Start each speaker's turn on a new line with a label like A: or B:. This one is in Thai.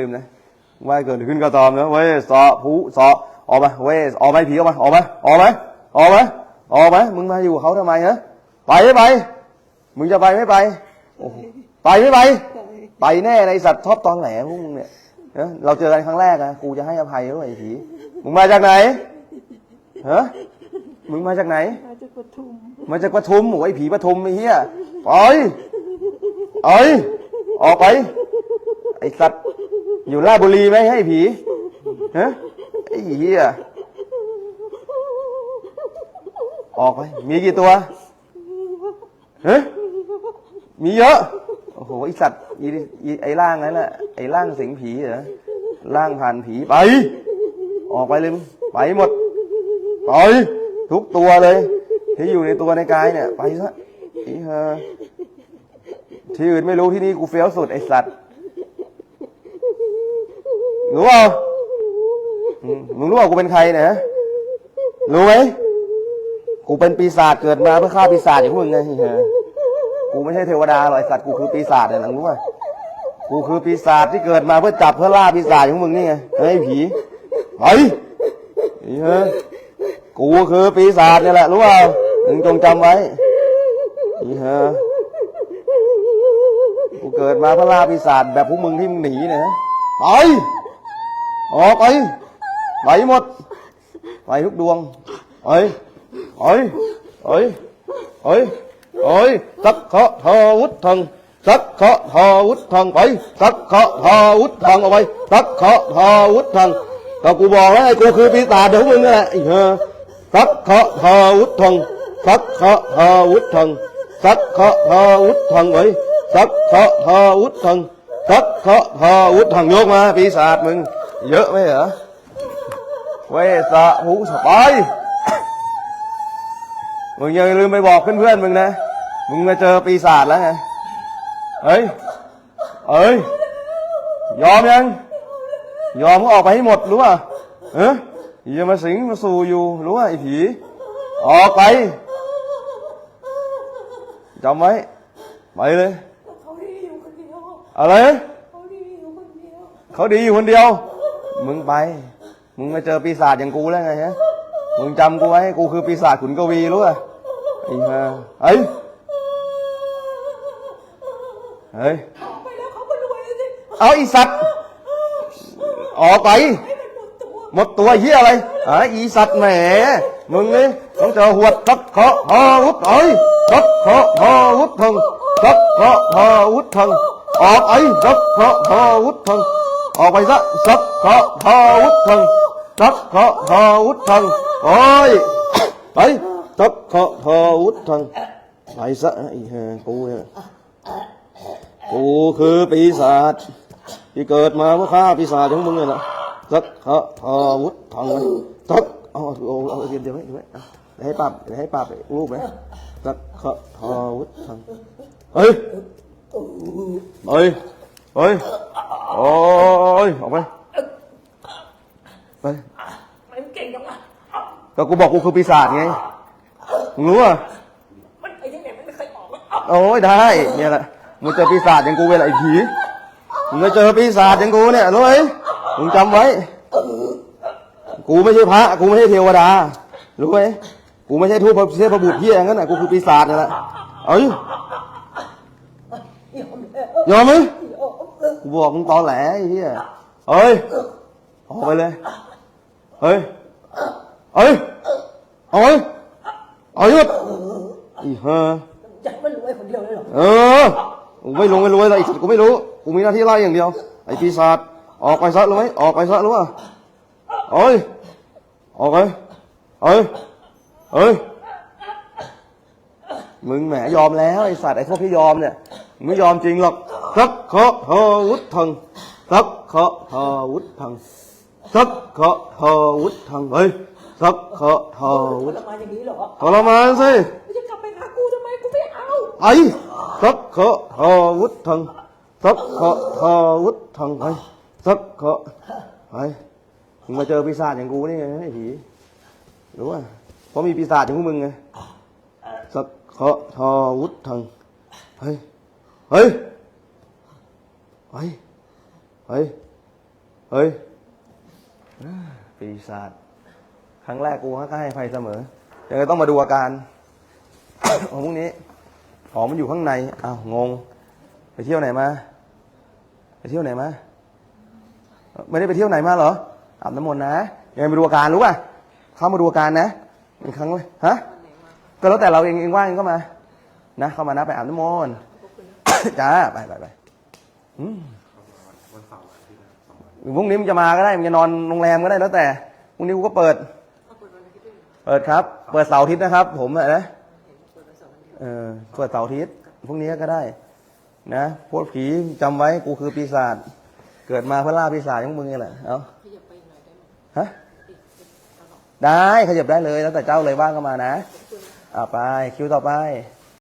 A: ลืมนะว่าเกิดขึ้นก็ตามนะเว้ยสอผู้สอออกมาเว้ยออกไปผีออกมาออกมาออกมาออกมาออกมามึงมาอยู่กับเขาทำไมฮะไปไม่ไป มึงจะไปไม่ไปโอ้โหไปไม่ไป ไปแน่ในสัตว์ชอบตอนแหลพวกมึงเนี่ยนะเราเจอกันครั้งแรกอะกูจะให้อภัยด้วยไอ้ผีมึงมาจากไหนฮะมึงมาจากไหน
B: มาจากปทุม
A: มาจากปทุมโอ้ยผีปทุมไอ้เหี้ยไปไปออกไป ไอ้สัตว์ อยู่ราชบุรีไหมให้ผีฮะไอ้เหี้ยออกไป มีกี่ตัวฮะมีเยอะ โอ้โหไอสัตว์อีอีไอ้ร่างนั้นแหละไอ้ร่างสิงผีเหรอร่างผ่านผีไป ออกไปเลยมึงไปหมดไปทุกตัวเลย ที่อยู่ในตัวในกายเนี่ย ไปซะอ้เห่าที่อื่นไม่รู้ที่นี่กูเฟี้ยวสุดไอสัตว์ รู้เปล่าอืมมึงรู้เปล่ากูเป็นใครเนี่ยฮะรู้ไหมกูเป็นปีศาจเกิดมาเพื่อฆ่าปีศาจอย่างพวกมึงไงไอ้เห่ากูไม่ใช่เทวดาหรอกไอสัตว์กูคือปีศาจเนี่ยนะรู้ป่ะกูคือปีศาจที่เกิดมาเพื่อจับเพื่อล่าปีศาจอย่างพวกมึงนี่ไงเฮ้ยผีไปไอ้เห่ากูคือปีศาจเนี่ยแหละรู้เปล่ามึงจงจำไว้อีเฮะกูเกิดมาเพื่อล่าปีศาจแบบพวกมึงที่มึงหนีเนี่ยนะไป ออกไปไปหมด ไปทุกดวงไปไปไปไปไปสักขะทาวุฒทังสักขะทาวุฒทังไปสักขะทาวุฒทังเอาไปสักขะทาวุฒทังก็กูบอกแล้วไอ้กูคือปีศาจเดี๋ยวมึงนี่แหละไอ้เฮ้อสักขะทาวุฒทังสักขะทาวุฒทังสักขะทาวุฒทังไว้สักขะทาวุฒทังสักขะทาวุฒทังยกมาปีศาจมึง เยอะไหมเหรอเวสะหูสบายมึงอย่าลืมไปบอกเพื่อนๆมึงนะ มึงมาเจอปีศาจแล้วไงเฮ้ย เอ้ย ยอมยัง ยอมก็ออกไปให้หมดรู้ป่ะเอออย่ามาสิงมาสู่อยู่รู้ป่ะไอ้ผี ออกไปจำไว้ ไปเลย
B: เขาดีอยู่คนเดียว
A: อะไร
B: เขาดีอยู่คนเดียว
A: เขาดีอยู่คนเดียว มึงไป มึงมาเจอปีศาจอย่างกูแล้วไงฮะ มึงจำกูไว้ กูคือปีศาจขุนกวีรู้ป่ะไอ้ห่าเฮ้ย เฮ้ย
B: ออกไปแล้วเขาก็รวยแล้วสิ
A: เอาอีสัตว์ ออกไป
B: ให้มันหมดตัว
A: หมดตัวเฮียอะไรอ่าอีสัตว์แหม มึงนี่ต้องเจอหวดสักเคาะฮาวุธเอ้ยสักเคาะฮาวุธทังสักเคาะฮาวุธทังออกไอ้สักเคาะฮาวุธทัง ออกไปซะสักเคาะฮาวุธังสักเคาะฮาวุธังโอ้ยไปสักเคาะฮาวุธังไปซะไอ้ห่ากูเนี่ยกูคือปีศาจที่เกิดมาเพื่อฆ่าปีศาจของมึงเนี่ยนะสักขะทาวุธทางสักเอาเอาเอาเอาเดี๋ยวเดี๋ยวไว้เดี๋ยวไว้เอาเดี๋ยวให้ป้าเดี๋ยวให้ป้าไปรูปไหมสักขะทาวุธทางเฮ้ยเฮ้ยเฮ้ย โอ้ยออกไปไป
B: มันเก่งจังวะ
A: ก็กูบอกกูคือปีศาจไงมึงรู้อะ
B: มันไปที่ไหนมันไม่เคยออกอะ
A: โอ้ยได้เนี่ยแหละมึงเจอปีศาจอย่างกูเวลาไอ้ผีมึงจะเจอปีศาจอย่างกูเนี่ยรู้ไหมมึงจำไว้ กูไม่ใช่พระ กูไม่ใช่เทวดา รู้ไหมกูไม่ใช่ทูตเทพบุตรเฮียอย่างนั้นน่ะกูคือปีศาจนี่แหละเอ้ย
B: ยอม
A: ไหม กูบอกมึงตอแหลไอ้เฮียเฮ้ย ออกไปเลย เฮ้ย เฮ้ยเอาไว้เอาหยุดอีเฮ้อ
B: จะให้มันรวยคนเดียวเลยเหรอ
A: เออกูไม่ลงไม่รวยอะไรอีกสัตว์กูไม่รู้ กูมีหน้าที่ไล่อย่างเดียว ไอ้ปีศาจ ออกไปซะรู้ไหมออกไปซะรู้ป่ะเอ้ย ออกไปเอ้ย เอ้ย มึงแหมยอมแล้วไอ้สัตว์ไอ้พวกที่ยอมเนี่ย มึงไม่ยอมจริงหรอก สักเคาะฮาวุธทังสักเคาะฮาวุธทังสักเคาะฮาวุธทังเฮ้ยสักเคาะฮาวุธ
B: ทำไมอย่างนี้เหรอ
A: ทรมานสิ
B: ไม่จะกลับไปหากูทำไมกูไม่เอา
A: ไอ้สักเคาะฮาวุธทังสักเคาะฮาวุธทังไปสักเคาะไปมึงมาเจอปีศาจอย่างกูนี่ไงไอ้ผีรู้ป่ะเพราะมีปีศาจอย่างพวกมึงไงสักเคาะฮาวุธทังเฮ้ยเฮ้ย เฮ้ย เฮ้ย เฮ้ยปีศาจ ครั้งแรกกูก็ให้ภัยเสมอ ยังไงต้องมาดูอาการของพวกนี้ของมันอยู่ข้างใน อ้าว งง ไปเที่ยวไหนมา ไปเที่ยวไหนมา ไม่ได้ไปเที่ยวไหนมาเหรอ อาบน้ำมนต์นะ ยังไงไปดูอาการรู้ป่ะ เข้ามาดูอาการนะเป็นครั้งเลยฮะ ก็แล้วแต่เราเองเองว่างเองก็มา นะ เข้ามานะไปอาบน้ำมนต์จ้า ไปไปไป อืมพรุ่งนี้มันจะมาก็ได้มันจะนอนโรงแรมก็ได้แล้วแต่พรุ่งนี้กูก็เปิด เปิดครับ เปิดเสาร์อาทิตย์นะครับ ผมอะนะเออเปิดเสาร์อาทิตย์พรุ่งนี้ก็ได้ นะพวกผีจำไว้กูคือปีศาจเกิดมาเพื่อล่าปีศาจของมึงนี่แหละเอ้าฮะได้ขยับได้เลยแล้วแต่เจ้าเลยว่างก็มานะอ่าไปคิวต่อไป